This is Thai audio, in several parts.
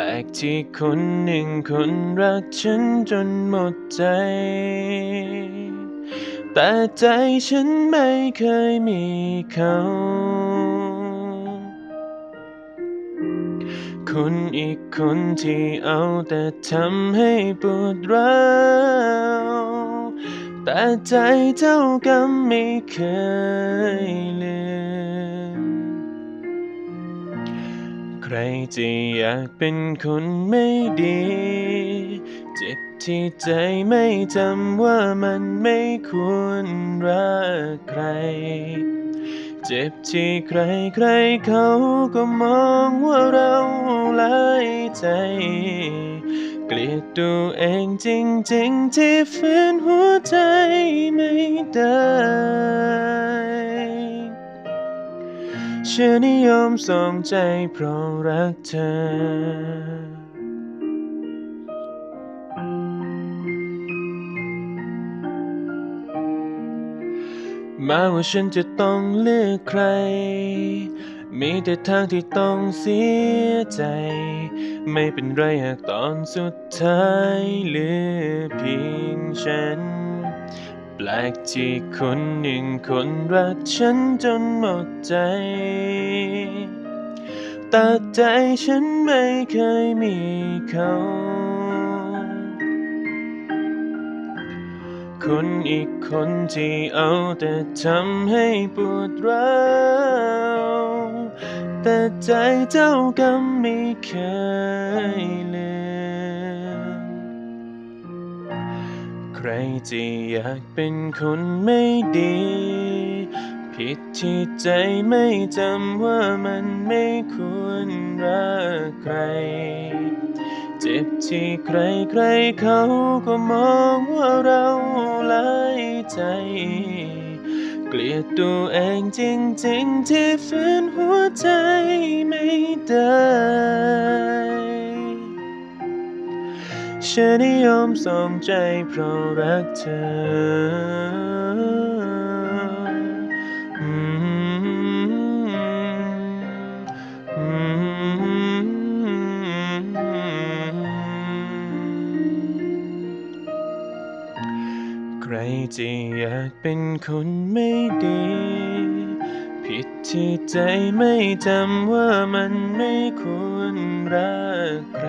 ลกที่คนหนึ่งคนรักฉันจนหมดใจ แต่ใจฉันไม่เคยมีเขาคนอีกคนที่เอาแต่ทำให้ปวดร้าวแต่ใจเจ้ากรรมไม่เคยลืม รจะอยากเป็นคนไม่ดี เจ็บที่ใจไม่จำว่ามันไม่ควรรักใคร เจ็บที่ใครใครเขาก็มองว่าเราหลายใจ เกลียดตัวเองจริงๆ ที่ฝืนหัวใจไม่ได้ ฉันนิยอมส่งใจเพราะรักเธอมาว่าฉันจะต้องเลือกใคร มีแต่ทางที่ต้องเสียใจ ไม่เป็นไรหากตอนสุดท้ายเหลือเพียงฉัน ปลกที่คนหนึ่งคนรักฉันจนหมดใจ แต่ใจฉันไม่เคยมีเขา คนอีกคนที่เอาแต่ทำให้ปวดร้าวแต่ใจเจ้ากรรมไม่เคยลืม ใครจะอยากเป็นคนไม่ดี ผิดที่ใจไม่จำว่ามันไม่ควรรักใคร เจ็บที่ใครใครเขาก็มองว่าเราหลายใจ เกลียดตัวเองจริงๆที่ฝืนหัวใจไม่ได้ ฉันนิยอมส่งใจเพราะรักเธอใครจะอยากเป็นคนไม่ดี ที่ใจไม่จำว่ามันไม่ควรรักใคร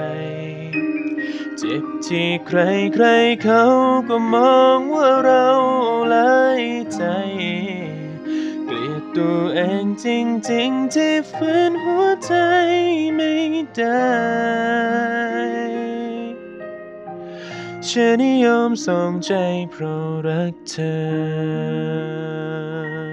เจ็บที่ใครใครเขาก็มองว่าเราหลายใจ เกลียดตัวเองจริงๆที่ฝืนหัวใจไม่ได้ฉันนิยอมส่งใจเพราะรักเธอ